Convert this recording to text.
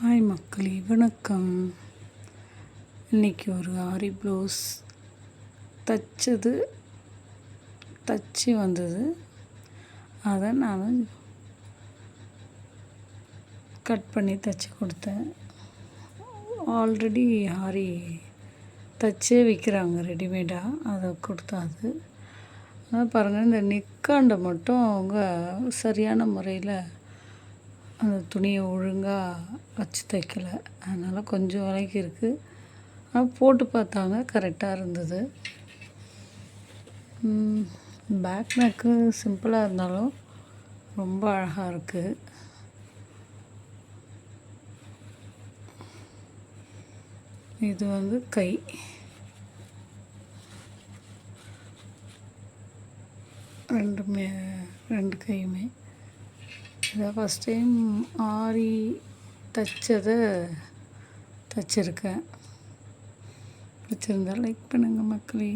Hi மக்களே வணக்கம். இன்றைக்கி ஒரு ஆரி ப்ளவுஸ் தைச்சது தச்சு வந்தது. அதை நான் கட் பண்ணி தைச்சி கொடுத்தேன். ஆல்ரெடி ஆரி தைச்சே விற்கிறாங்க ரெடிமேடாக அதை கொடுத்தாது அதான் பாருங்கள் இந்த நிக்காண்டை மட்டும் அவங்க சரியான முறையில் அந்த துணியை ஒழுங்காக வச்சு தைக்கல. அதனால் கொஞ்சம் விலைக்கு இருக்குது ஆனால் போட்டு பார்த்தாங்க. கரெக்டாக இருந்தது. பேக் நெக்கு சிம்பிளாக இருந்தாலும் ரொம்ப அழகாக இருக்குது இது வந்து கை. ரெண்டுமே ரெண்டு கையுமே. இதை ஃபஸ்ட் டைம் ஆரி தைச்சதை தைச்சிருக்கேன். பிடிச்சிருந்தா லைக் பண்ணுங்கள் மக்களே.